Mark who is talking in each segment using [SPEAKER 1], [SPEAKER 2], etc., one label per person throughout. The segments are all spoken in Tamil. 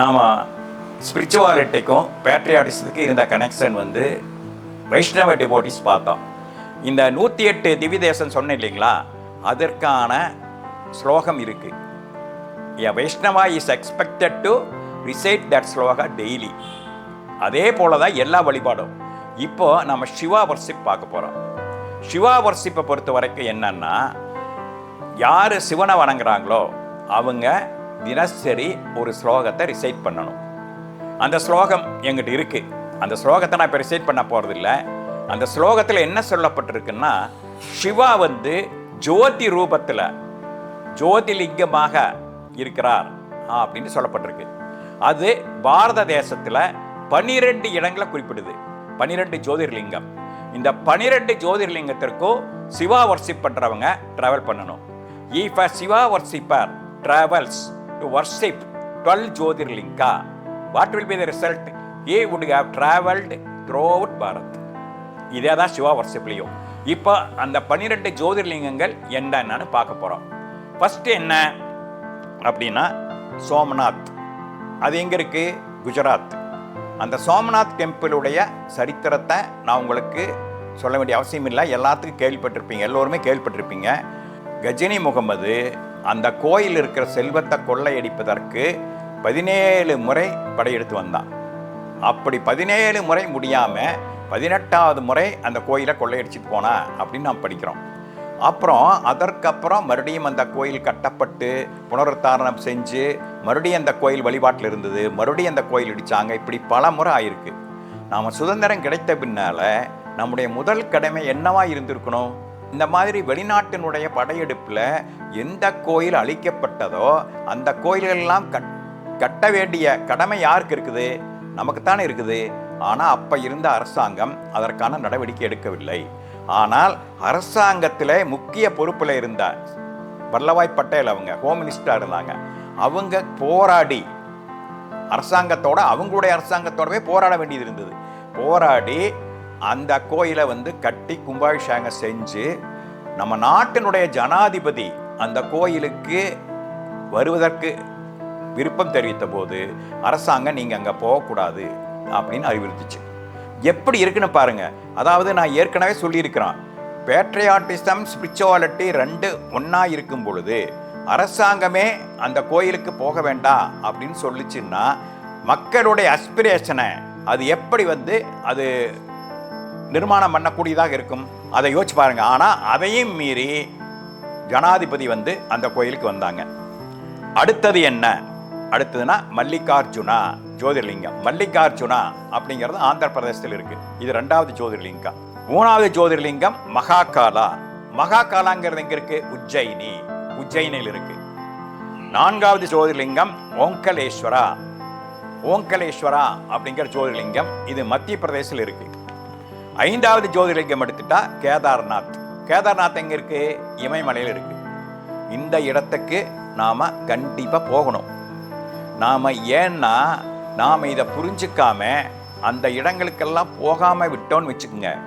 [SPEAKER 1] நாம் ஸ்பிரிச்சுவாலிட்டிக்கும் பேட்ரியாட்டிஸத்துக்கும் இருந்த கனெக்ஷன் வந்து வைஷ்ணவ டிவோட்டிஸ் பார்த்தோம். இந்த நூற்றி எட்டு திவிதேசம் சொன்னேன் இல்லைங்களா? அதற்கான ஸ்லோகம் இருக்குது A Vaishnava is expected to recite that shloka daily அதே போல தான் எல்லா வழிபாடும். இப்போ நம்ம சிவா வர்ஷிப் பார்க்க போகிறோம் சிவா வர்ஷிப்பை பொறுத்த வரைக்கும் என்னன்னா யார் சிவனை வணங்குறாங்களோ அவங்க தினசரி ஒரு ஸ்லோகத்தை ரிசைட் பண்ணணும். அந்த ஸ்லோகம் எங்கிட்ட இருக்குது அந்த ஸ்லோகத்தை நான் இப்போ ரிசைட் பண்ண போகிறதில்ல அந்த ஸ்லோகத்தில் என்ன சொல்லப்பட்டிருக்குன்னா சிவா வந்து ஜோதி ரூபத்தில் ஜோதிலிங்கமாக இருக்கிறார் அப்படின்னு சொல்லப்பட்டிருக்கு. அது பாரத தேசத்தில் பனிரெண்டு இடங்களை குறிப்பிடுது. பனிரெண்டு ஜோதிர்லிங்கம். இந்த பனிரெண்டு ஜோதிர்லிங்கத்திற்கும் சிவா வர்ஷிப் பண்ணுறவங்க ட்ராவல் பண்ணணும். If a Shiva worshipper travels to worship twelve Jyotirlinga what will be the result a would have traveled throughout Bharat இதே தான் சிவா வர்ஷிப்லேயும் இப்போ அந்த பன்னிரெண்டு ஜோதிர்லிங்கங்கள் என்னன்னு பார்க்க போகிறோம் ஃபஸ்ட்டு என்ன அப்படின்னா சோமநாத். அது எங்கே இருக்குது குஜராத். அந்த சோமநாத் டெம்பிளுடைய சரித்திரத்தை நான் உங்களுக்கு சொல்ல வேண்டிய அவசியம் இல்லை. எல்லாத்துக்கும் கேள்விப்பட்டிருப்பீங்க. எல்லோருமே கேள்விப்பட்டிருப்பீங்க. கஜினி முகமது அந்த கோயில் இருக்கிற செல்வத்தை கொள்ளையடிப்பதற்கு பதினேழு முறை படையெடுத்து வந்தான். அப்படி பதினேழு முறை முடியாமல் பதினெட்டாவது முறை அந்த கோயிலை கொள்ளையடிச்சிட்டு போனா அப்படின்னு நாம் படிக்கிறோம். அப்புறம் அதற்கப்புறம் மறுபடியும் அந்த கோயில் கட்டப்பட்டு புனருத்தாரணம் செஞ்சு மறுபடியும் அந்த கோயில் வழிபாட்டில் இருந்தது மறுபடியும் அந்த கோயில் இடித்தாங்க இப்படி பல முறை ஆயிருக்கு. நாம் சுதந்திரம் கிடைத்த பின்னால் நம்முடைய முதல் கடமை என்னவா இருந்திருக்கணும்? இந்த மாதிரி வெளிநாட்டினுடைய படையெடுப்பில் எந்த கோயில் அழிக்கப்பட்டதோ அந்த கோயிலெல்லாம் கட் கட்ட வேண்டிய கடமை யாருக்கு இருக்குது? நமக்குத்தானே இருக்குது. ஆனால் அப்போ இருந்த அரசாங்கம் அதற்கான நடவடிக்கை எடுக்கவில்லை. ஆனால் அரசாங்கத்தில் முக்கிய பொறுப்பில் இருந்த வல்லபாய் பட்டேல் அவங்க ஹோம் மினிஸ்டராக இருந்தாங்க. அவங்க போராடி அரசாங்கத்தோட அவங்களுடைய அரசாங்கத்தோடவே போராட வேண்டியது இருந்தது. போராடி அந்த கோயிலை வந்து கட்டி கும்பாபிஷேகம் செஞ்சு நம்ம நாட்டினுடைய ஜனாதிபதி அந்த கோயிலுக்கு வருவதற்கு விருப்பம் தெரிவித்த போது அரசாங்கம் நீங்கள் அங்கே போகக்கூடாது அப்படின்னு அறிவுறுத்திச்சு. எப்படி இருக்குன்னு பாருங்க. அதாவது நான் ஏற்கனவே சொல்லியிருக்கிறேன். பேட்ரியாட்டிசம் ஸ்பிரிச்சுவாலிட்டி ரெண்டு ஒன்றா இருக்கும் பொழுது அரசாங்கமே அந்த கோயிலுக்கு போக வேண்டாம் அப்படின்னு சொல்லிச்சுன்னா மக்களுடைய அஸ்பிரேஷனை அது எப்படி வந்து அது நிர்மாணம் பண்ணக்கூடியதாக இருக்கும். அதை யோசிச்சு பாருங்க. ஆனால் அதையும் மீறி ஜனாதிபதி வந்து அந்த கோயிலுக்கு வந்தாங்க. அடுத்தது என்ன? அடுத்ததுன்னா மல்லிகார்ஜுனா ஜோதிர்லிங்கம். மல்லிகார்ஜுனா அப்படிங்கிறது ஆந்திர பிரதேசத்தில் இருக்கு. இது ரெண்டாவது ஜோதிர்லிங்கம். மூணாவது ஜோதிர்லிங்கம் மகாகாலா. மகாகாலாங்கிறது எங்க இருக்கு? உஜ்ஜயினி. உஜ்ஜயினியில் இருக்கு. நான்காவது ஜோதிர்லிங்கம் ஓங்கலேஸ்வரா. ஓங்கலேஸ்வரா அப்படிங்கிற ஜோதிர்லிங்கம் இது மத்திய பிரதேசத்தில் இருக்குது ஐந்தாவது ஜோதிர்லிங்கம் எடுத்துட்டா கேதார்நாத். கேதார்நாத் எங்க இருக்கு? இமயமலையில் இருக்கு. இந்த இடத்துக்கு நாம கண்டிப்பா போகணும். நாம ஏன்னா நாம இதை புரிஞ்சுக்காம அந்த இடங்களுக்கெல்லாம் போகாம விட்டோம்னு வச்சுக்கோங்க.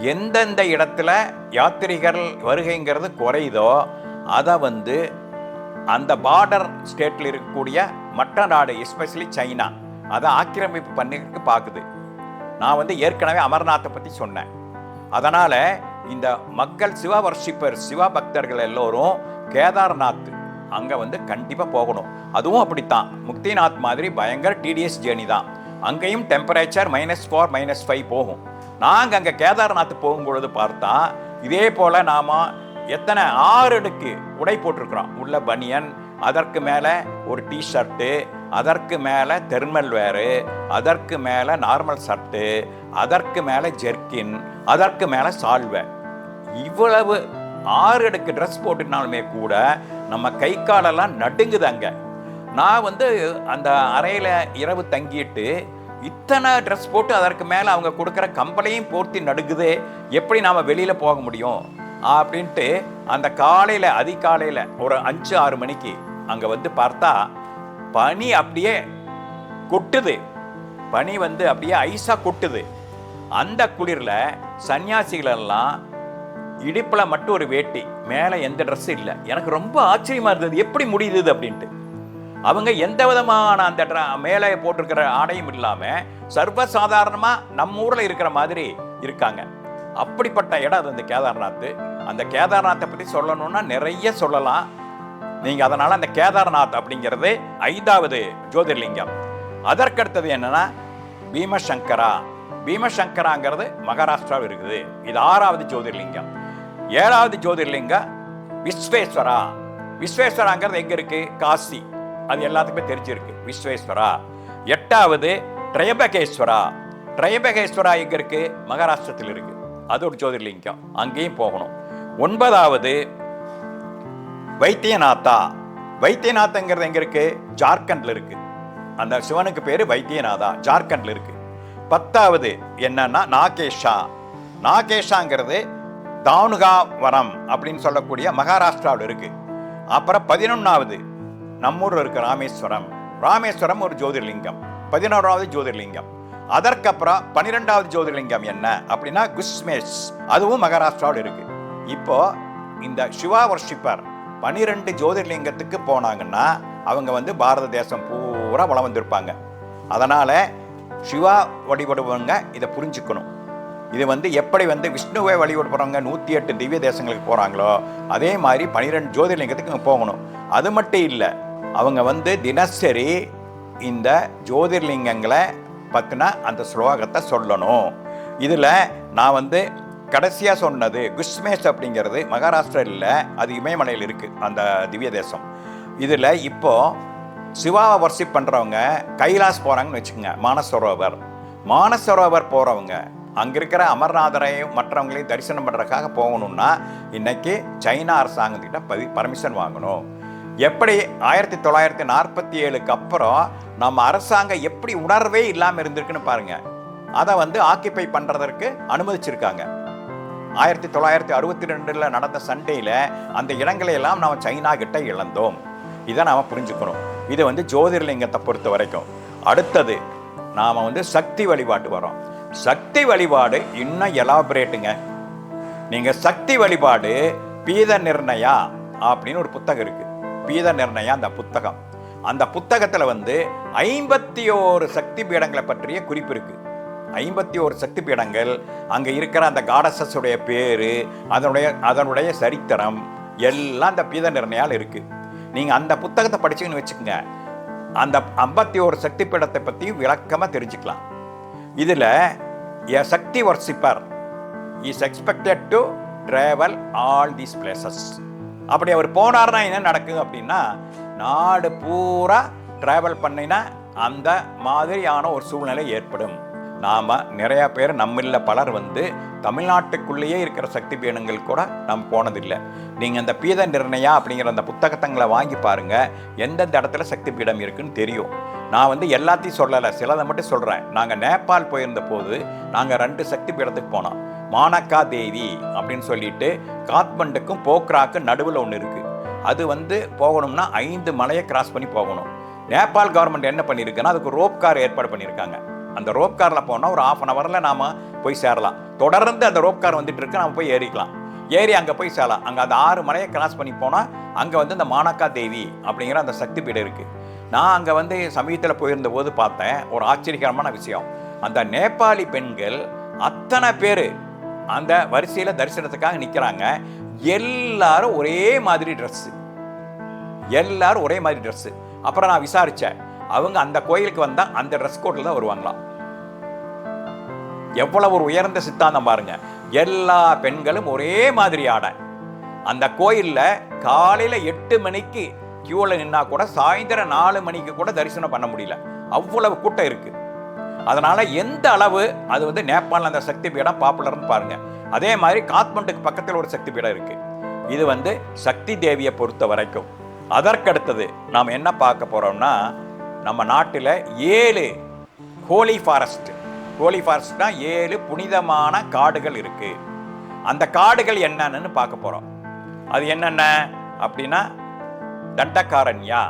[SPEAKER 1] எந்தெந்த இடத்துல யாத்திரிகர்கள் வருகைங்கிறது குறையுதோ அதை வந்து அந்த பார்டர் ஸ்டேட்டில் இருக்கக்கூடிய மற்ற நாடு எஸ்பெஷலி சைனா அதை ஆக்கிரமிப்பு பண்ணிட்டு பார்க்குது. நான் வந்து ஏற்கனவே அமர்நாத்தை பற்றி சொன்னேன். அதனால் இந்த மக்கள் சிவ வர்ஷிப்பர் சிவ பக்தர்கள் எல்லோரும் கேதார்நாத் அங்கே வந்து கண்டிப்பாக போகணும். அதுவும் அப்படித்தான். முக்திநாத் மாதிரி பயங்கர டிடிஎஸ் ஜேர்னி தான். அங்கேயும் temperature minus four minus five போகும். நாங்கள் அங்கே கேதார்நாத் போகும்பொழுது பார்த்தா இதே போல் நாம் எத்தனை ஆறு அடுக்கு உடை போட்டிருக்கிறோம். உள்ள பனியன் அதற்கு மேலே ஒரு டிஷர்ட்டு அதற்கு மேலே தெர்மல் வேறு அதற்கு மேலே நார்மல் சர்ட்டு அதற்கு மேலே ஜெர்கின் அதற்கு மேலே சால்வை. இவ்வளவு ஆறு அடுக்கு ட்ரெஸ் போட்டுனாலுமே கூட நம்ம கை காலெல்லாம் நடுங்குது அங்கே நான் வந்து அந்த அறையில் இரவு தங்கிட்டு இத்தனை ட்ரெஸ் போட்டு அதற்கு மேலே அவங்க கொடுக்குற கம்பளையும் போர்த்தி நடுங்குது எப்படி நாம் வெளியில் போக முடியும்? அப்படின்ட்டு அந்த காலையில் அதிகாலையில் ஒரு அஞ்சு ஆறு மணிக்கு அங்கே வந்து பார்த்தா பனி அப்படியே கொட்டுது. பனி வந்து அப்படியே ஐஸாக கொட்டுது. அந்த குளிரில் சன்னியாசிகளெல்லாம் இடுப்பில் மட்டும் ஒரு வேட்டி மேலே எந்த ட்ரெஸ்ஸும் இல்லை. எனக்கு ரொம்ப ஆச்சரியமாக இருந்தது எப்படி முடியுது அப்படின்ட்டு. அவங்க எந்த விதமான அந்த மேலே போட்டிருக்கிற ஆடையும் இல்லாமல் சர்வசாதாரணமாக நம்ம ஊரில் இருக்கிற மாதிரி இருக்காங்க. அப்படிப்பட்ட இடம் அது அந்த கேதார்நாத் அந்த கேதார்நாத்தை பற்றி சொல்லணும்னா நிறைய சொல்லலாம். நீங்கள் அதனால் அந்த கேதார்நாத் அப்படிங்கிறது ஐந்தாவது ஜோதிர்லிங்கம். அதற்கடுத்தது என்னன்னா பீமசங்கரா. பீமசங்கராங்கிறது மகாராஷ்டிராவில் இருக்குது. இது ஆறாவது ஜோதிர்லிங்கம். ஏழாவது ஜோதிர்லிங்கம் விஸ்வேஸ்வரா. விஸ்வேஸ்வராங்கிறது எங்க இருக்கு? காசி. அது எல்லாத்துக்குமே தெரிஞ்சிருக்கு. விஸ்வேஸ்வரா. எட்டாவது ட்ரையபகேஸ்வரா திரையபகேஸ்வரா எங்க இருக்கு? மகாராஷ்டிரத்தில் இருக்கு. அது ஒரு ஜோதிர்லிங்கம். அங்கேயும் போகணும். ஒன்பதாவது வைத்தியநாத்தா. வைத்தியநாத்தங்கிறது எங்க இருக்கு? ஜார்க்கண்ட்ல இருக்கு. அந்த சிவனுக்கு பேரு வைத்தியநாதா. ஜார்க்கண்ட்ல இருக்கு. பத்தாவது என்னன்னா நாகேஷா. நாகேஷாங்கிறது தானுகா வனம் அப்படின்னு சொல்லக்கூடிய மகாராஷ்டிராவில் இருக்கு. அப்புறம் பதினொன்னாவது நம்மூரில் இருக்கு ராமேஸ்வரம். ராமேஸ்வரம் ஒரு ஜோதிர்லிங்கம். பதினோராவது ஜோதிர்லிங்கம். அதற்கப்புறம் பன்னிரெண்டாவது ஜோதிர்லிங்கம் என்ன அப்படின்னா குஸ்மேஷ் அதுவும் மகாராஷ்டிராவில் இருக்கு. இப்போ இந்த சிவா வர்ஷிப்பர் பனிரெண்டு ஜோதிர்லிங்கத்துக்கு போனாங்கன்னா அவங்க வந்து பாரத தேசம் பூரா வளம் வந்திருப்பாங்க. அதனால் சிவா வழிபடுவங்க இதை புரிஞ்சுக்கணும். இது வந்து எப்படி வந்து விஷ்ணுவை வழிபடுறவங்க நூற்றி எட்டு திவ்ய தேசங்களுக்கு போகிறாங்களோ அதே மாதிரி பனிரெண்டு ஜோதிர்லிங்கத்துக்கு போகணும். அது மட்டும் இல்லை அவங்க வந்து தினசரி இந்த ஜோதிர்லிங்கங்களை பற்றின அந்த ஸ்லோகத்தை சொல்லணும். இதில் நான் வந்து கடைசியாக சொன்னது குஷ்மேஷ் அப்படிங்கிறது மகாராஷ்டிரா அது இமயமலையில் இருக்குது அந்த திவ்ய தேசம். இதில் இப்போது சிவாவை வர்ஷிப் பண்ணுறவங்க கைலாஸ் போகிறாங்கன்னு வச்சுக்கோங்க மானசரோவர். மானசரோவர் போகிறவங்க அங்கே இருக்கிற அமர்நாதரையும் மற்றவங்களையும் தரிசனம் பண்ணுறதுக்காக போகணும்னா இன்னைக்கு சைனா அரசாங்கத்திட்ட பதி பர்மிஷன் வாங்கணும். எப்படி ஆயிரத்தி தொள்ளாயிரத்தி நாற்பத்தி ஏழுக்கு அப்புறம் நம்ம அரசாங்கம் எப்படி உணர்வே இல்லாமல் இருந்திருக்குன்னு பாருங்க. அதை வந்து ஆக்கிப்பை பண்ணுறதற்கு அனுமதிச்சிருக்காங்க. ஆயிரத்தி தொள்ளாயிரத்தி அறுபத்தி ரெண்டில் நடந்த சண்டையில் அந்த இடங்களை எல்லாம் நாம் சைனா கிட்ட இழந்தோம். இதை நாம் புரிஞ்சுக்கணும். இது வந்து ஜோதிர்லிங்கத்தை பொறுத்த வரைக்கும். அடுத்தது நாம் வந்து சக்தி வழிபாட்டு வரோம் சக்தி வழிபாடு இன்னும் எலாபரேட்டுங்க. நீங்கள் சக்தி வழிபாடு பீத நிர்ணயா அப்படின்னு ஒரு புத்தகம் இருக்குது பீத நிர்ணயா அந்த புத்தகம். அந்த புத்தகத்தில் வந்து ஐம்பத்தி ஓரு சக்தி பீடங்களை பற்றிய குறிப்பு இருக்குது ஐம்பத்தி ஓரு சக்தி பீடங்கள் அங்கே இருக்கிற அந்த காடசஸுடைய பேர் அதனுடைய அதனுடைய சரித்திரம் எல்லாம் அந்த பீத நிர்ணயால் இருக்குது நீங்கள் அந்த புத்தகத்தை படிச்சீங்கன்னு வச்சுக்கோங்க அந்த ஐம்பத்தி ஓரு சக்தி பீடத்தை பற்றியும் விளக்கமாக தெரிஞ்சுக்கலாம். இதில் a Shakti worshipper is expected to travel all these places அப்படி அவர் போனார்னா என்ன நடக்கும் அப்படின்னா நாடு பூரா ட்ராவல் பண்ணினா அந்த மாதிரியான ஒரு சூழ்நிலை ஏற்படும். நாம் நிறையா பேர் நம்மளில் பலர் வந்து தமிழ்நாட்டுக்குள்ளேயே இருக்கிற சக்தி பீடங்கள் கூட நாம் போனதில்லை. நீங்கள் அந்த பீத நிர்ணயா அப்படிங்கிற அந்த புத்தகத்தங்களை வாங்கி பாருங்கள் எந்தெந்த இடத்துல சக்தி பீடம் இருக்குன்னு தெரியும். நான் வந்து எல்லாத்தையும் சொல்லலை சிலதை மட்டும் சொல்கிறேன் நாங்கள் நேபாள் போயிருந்த போது நாங்கள் ரெண்டு சக்தி பீடத்துக்கு போனோம். மானக்கா தேவி அப்படின்னு சொல்லிட்டு காத்மண்டுக்கும் போக்ராக்கும் நடுவில் ஒன்று இருக்குது அது வந்து போகணும்னா ஐந்து மலையை கிராஸ் பண்ணி போகணும். நேபாள் கவர்மெண்ட் என்ன பண்ணியிருக்குன்னா அதுக்கு ரோப் கார் ஏற்பாடு பண்ணியிருக்காங்க. அந்த ரோப் காரில் போனால் ஒரு ஆஃப் அன் ஹவரில் நாம் போய் சேரலாம். தொடர்ந்து அந்த ரோப் கார் வந்துட்டு இருக்கு நம்ம போய் ஏறிக்கலாம். ஏறி அங்கே போய் சேரலாம். அங்கே அந்த ஆறு மலையை கிராஸ் பண்ணி போனால் அங்கே வந்து இந்த மானக்கா தேவி அப்படிங்கிற அந்த சக்தி பீடம் இருக்குது நான் அங்கே வந்து சமீபத்தில் போயிருந்த போது பார்த்தேன். ஒரு ஆச்சரியகரமான விஷயம். அந்த நேபாளி பெண்கள் அத்தனை பேர் அந்த வரிசையில் தரிசனத்துக்காக நிற்கிறாங்க எல்லாரும் ஒரே மாதிரி ட்ரெஸ்ஸு எல்லாரும் ஒரே மாதிரி ட்ரெஸ்ஸு அப்புறம் நான் விசாரித்தேன் அவங்க அந்த கோயிலுக்கு வந்தால் அந்த ட்ரெஸ் கோட்டில் தான் வருவாங்களாம். எவ்வளவு ஒரு உயர்ந்த சித்தாந்தம் பாருங்க. எல்லா பெண்களும் ஒரே மாதிரி ஆட. அந்த கோயிலில் காலையில் எட்டு மணிக்கு கியூவில் நின்னா கூட சாயந்தரம் நாலு மணிக்கு கூட தரிசனம் பண்ண முடியல. அவ்வளவு கூட்டம் இருக்கு. அதனால எந்த அளவு அது வந்து நேபாளில் அந்த சக்தி பீடம் பாப்புலர்னு பாருங்க. அதே மாதிரி காத்மண்டுக்கு பக்கத்தில் ஒரு சக்தி பீடம் இருக்கு. இது வந்து சக்தி தேவியை பொறுத்த வரைக்கும். அதற்கடுத்தது நாம் என்ன பார்க்க போறோம்னா நம்ம நாட்டில் ஏழு ஹோலி ஃபாரஸ்ட் ஹோலி ஃபாரஸ்ட்னா ஏழு புனிதமான காடுகள் இருக்குது அந்த காடுகள் என்னென்னு பார்க்க போகிறோம் அது என்னென்ன? அப்படின்னா தண்டக்காரண்யா.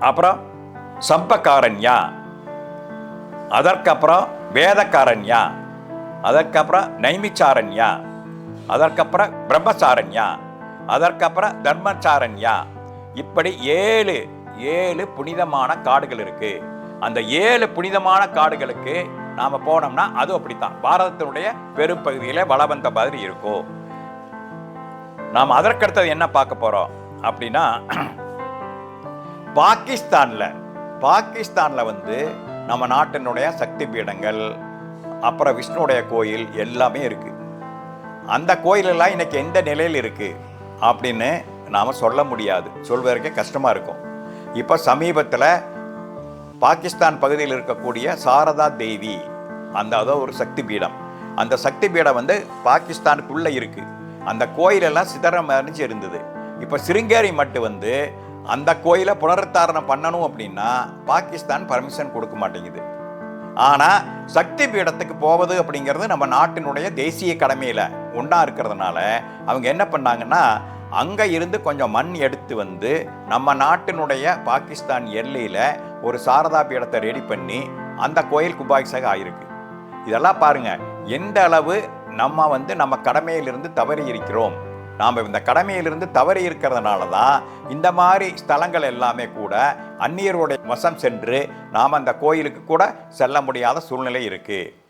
[SPEAKER 1] அப்புறம் சம்பகாரண்யா அதற்கப்புறம் வேதக்காரண்யா. அதற்கப்புறம் நைமிச்சாரண்யா. அதற்கப்புறம் பிரம்மச்சாரண்யா. அதற்கப்புறம் தர்மச்சாரண்யா. இப்படி ஏழு ஏழு புனிதமான காடுகள் இருக்கு. அந்த ஏழு புனிதமான காடுகளுக்கு நாம போனோம்னா அது அப்படித்தான். பாரதத்தினுடைய பெரும்பகுதியில வளவந்த மாதிரி இருக்கும். நாம் அதற்கடுத்தது என்ன பார்க்க போறோம்? அப்படின்னா பாகிஸ்தான்ல பாகிஸ்தான்ல வந்து நம்ம நாட்டினுடைய சக்தி பீடங்கள் அப்புறம் விஷ்ணுடைய கோயில் எல்லாமே இருக்கு. அந்த கோயிலெல்லாம் இன்னைக்கு எந்த நிலையில் இருக்கு? அப்படின்னு நாம் சொல்ல முடியாது. சொல்வதற்கே கஷ்டமா இருக்கும். இப்போ சமீபத்தில் பாகிஸ்தான் பகுதியில் இருக்கக்கூடிய சாரதா தேவி அந்த அதோ ஒரு சக்தி பீடம். அந்த சக்தி பீடம் வந்து பாகிஸ்தானுக்குள்ளே இருக்குது அந்த கோயிலெல்லாம் சிதறம் அறிஞ்சு இருந்தது. இப்போ சிருங்கேரி மட்டு வந்து அந்த கோயிலை புனருத்தாரணம் பண்ணணும் அப்படின்னா பாகிஸ்தான் பர்மிஷன் கொடுக்க மாட்டேங்குது. ஆனால் சக்தி பீடத்துக்கு போவது அப்படிங்கிறது நம்ம நாட்டினுடைய தேசிய கடமையில் ஒன்றா இருக்கிறதுனால அவங்க என்ன பண்ணாங்கன்னா அங்கே இருந்து கொஞ்சம் மண் எடுத்து வந்து நம்ம நாட்டினுடைய பாகிஸ்தான் எல்லையில் ஒரு சாரதா பீடத்தை ரெடி பண்ணி அந்த கோயில் குபாய்ஸாக ஆயிருக்கு. இதெல்லாம் பாருங்கள் எந்த அளவு நம்ம வந்து நம்ம கடமையிலிருந்து தவறி இருக்கிறோம். நாம் இந்த கடமையிலிருந்து தவறி இருக்கிறதுனால தான் இந்த மாதிரி ஸ்தலங்கள் எல்லாமே கூட அந்நியருடைய வசம் சென்று நாம் அந்த கோயிலுக்கு கூட செல்ல முடியாத சூழ்நிலை இருக்குது